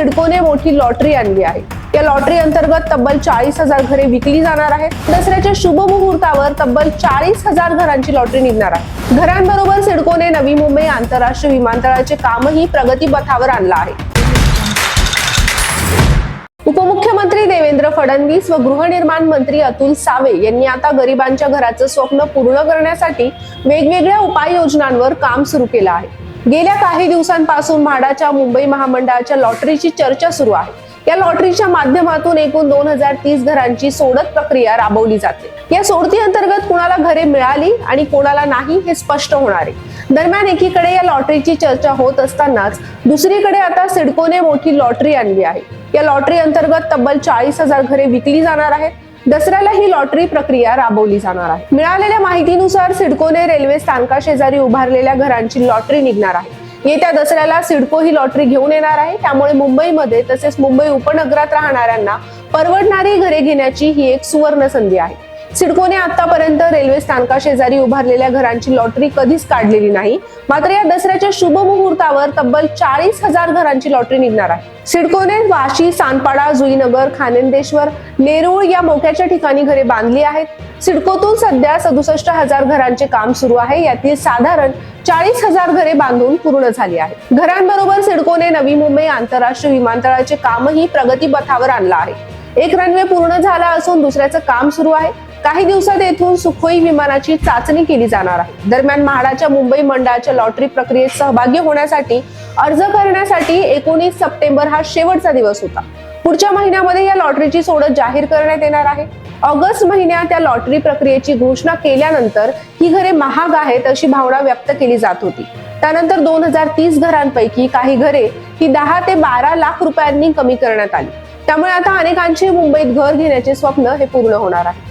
सिडकोने मोठी लॉटरी आणली आहे. या लॉटरी अंतर्गत तब्बल चाळीस हजार घरे विकली जाणार आहेत. दसऱ्याच्या शुभ मुहूर्तावर तब्बल चाळीस हजार घरांची लॉटरी निघणार आहे. घरांबरोबर सिडकोने नवी मुंबई आंतरराष्ट्रीय विमानतळाचे कामही प्रगतीपथावर आणलं आहे. उपमुख्यमंत्री देवेंद्र फडणवीस व गृहनिर्माण मंत्री अतुल सावे यांनी आता गरिबांच्या घराचं स्वप्न पूर्ण करण्यासाठी वेगवेगळ्या उपाययोजनांवर काम सुरू केलं आहे. गेल्या काही दिवसांपासून म्हाडाच्या मुंबई महामंडळाच्या लॉटरीची चर्चा सुरू आहे. या लॉटरीच्या माध्यमातून एकूण दोन हजार तीस घरांची सोडत प्रक्रिया राबवली जाते. या सोडती अंतर्गत कुणाला घरे मिळाली आणि कोणाला नाही हे स्पष्ट होणार आहे. दरम्यान एकीकडे या लॉटरीची चर्चा होत असतानाच दुसरीकडे आता सिडकोने मोठी लॉटरी आणली आहे. या लॉटरी अंतर्गत तब्बल चाळीस हजार घरे विकली जाणार आहेत. दसऱ्याला ही लॉटरी प्रक्रिया राबवली जाणार आहे. मिळालेल्या माहितीनुसार सिडकोने रेल्वे स्थानका शेजारी उभारलेल्या घरांची लॉटरी निघणार आहे. येत्या दसऱ्याला सिडको ही लॉटरी घेऊन येणार आहे. त्यामुळे मुंबईमध्ये तसेच मुंबई उपनगरात राहणाऱ्यांना परवडणारी घरे घेण्याची ही एक सुवर्ण संधी आहे. सिडकोने आतापर्यंत रेल्वे स्थानका शेजारी उभारलेल्या घरांची लॉटरी कधीच काढलेली नाही. मात्र या दसऱ्याच्या शुभ मुहूर्तावर तब्बल चाळीस हजार घरांची लॉटरी निघणार आहे. सिडकोने वाशी सानपाडा जुईनगर खानंदेश्वर नेरूळ या मोक्याच्या ठिकाणी घरे बांधली आहेत. सिडकोतून सध्या सदुसष्ट हजार घरांचे काम सुरू आहे. यातील साधारण चाळीस हजार घरे बांधून पूर्ण झाली आहेत. घरांबरोबर सिडकोने नवी मुंबई आंतरराष्ट्रीय विमानतळाचे कामही प्रगतीपथावर आणलं आहे. एक रनवे पूर्ण झाला असून दुसऱ्याचं काम सुरू आहे. काही दिवसात येथून सुखोई विमानाची चाचणी केली जाणार आहे. दरम्यान म्हाडाच्या मुंबई मंडळाच्या लॉटरी प्रक्रियेत सहभागी होण्यासाठी अर्ज करण्यासाठी एकोणीस सप्टेंबर हा शेवटचा दिवस होता. पुढच्या महिन्यामध्ये या लॉटरीची सोडत जाहीर करण्यात येणार आहे. ऑगस्ट महिन्यात या लॉटरी प्रक्रियेची घोषणा केल्यानंतर ही घरे महाग आहेत अशी भावना व्यक्त केली जात होती. त्यानंतर दोन हजार तीस घरांपैकी काही घरे ही दहा ते बारा लाख रुपयांनी कमी करण्यात आली. त्यामुळे आता अनेकांचे मुंबईत घर घेण्याचे स्वप्न हे पूर्ण होणार आहे.